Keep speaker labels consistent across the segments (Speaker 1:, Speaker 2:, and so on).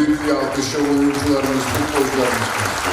Speaker 1: Büyük bir alkışa oyuncularımız, futbolcularımız.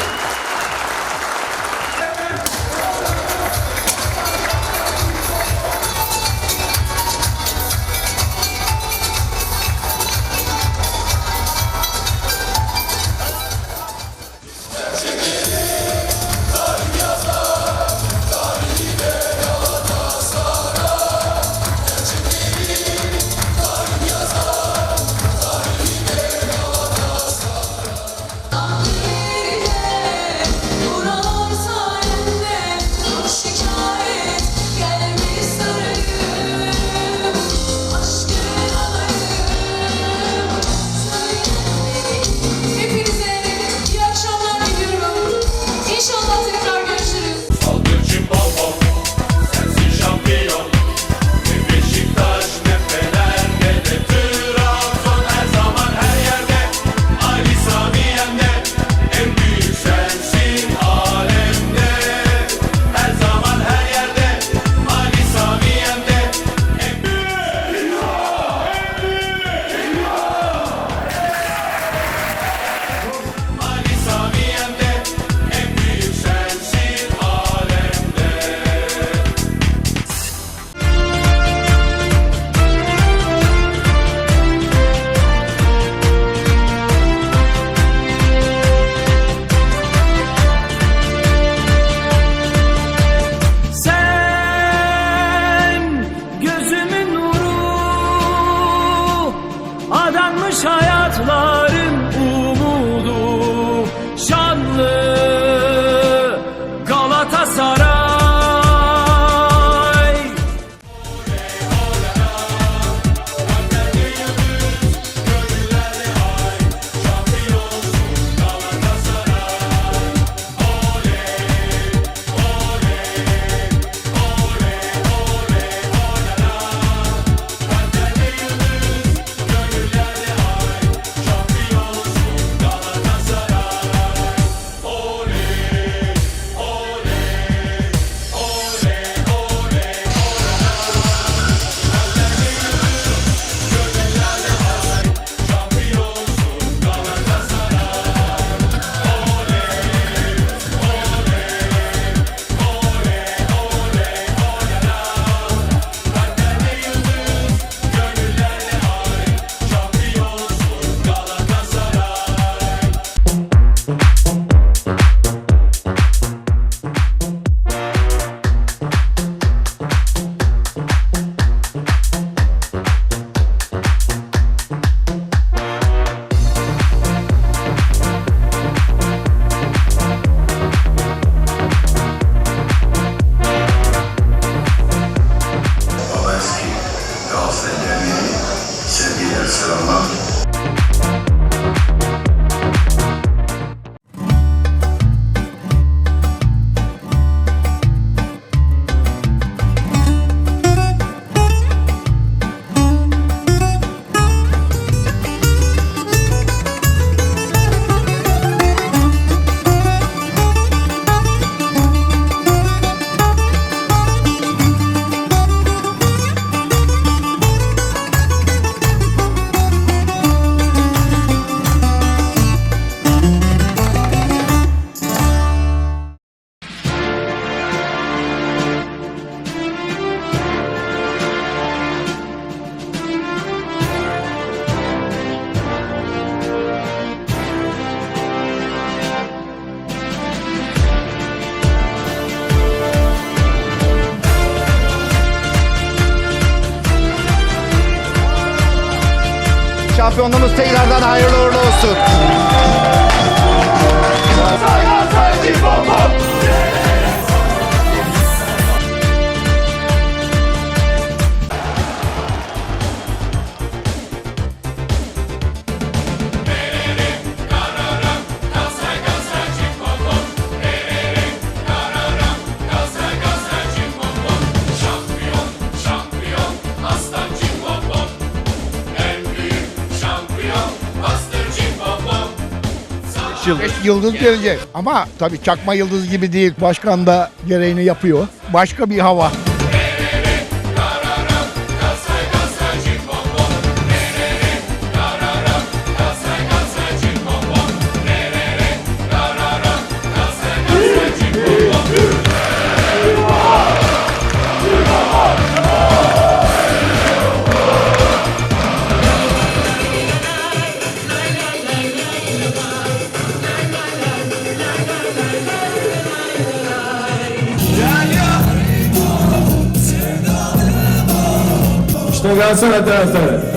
Speaker 2: Selma. yıldız gelecek. Ama tabii çakma yıldız gibi değil. Başkan da gereğini yapıyor. Başka bir hava.
Speaker 3: Galatasaray taraftarı.
Speaker 4: Galatasaray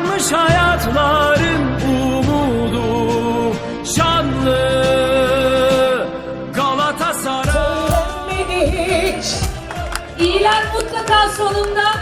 Speaker 5: Adanmış hayatların
Speaker 1: umudu Şanlı Galatasaray
Speaker 6: Beni hiç. İyiler mutlaka sonunda.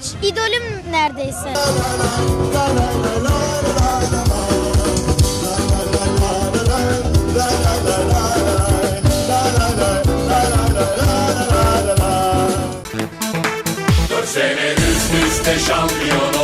Speaker 3: Maç. İdolüm neredeyse.
Speaker 7: Dört sene üst üste şampiyon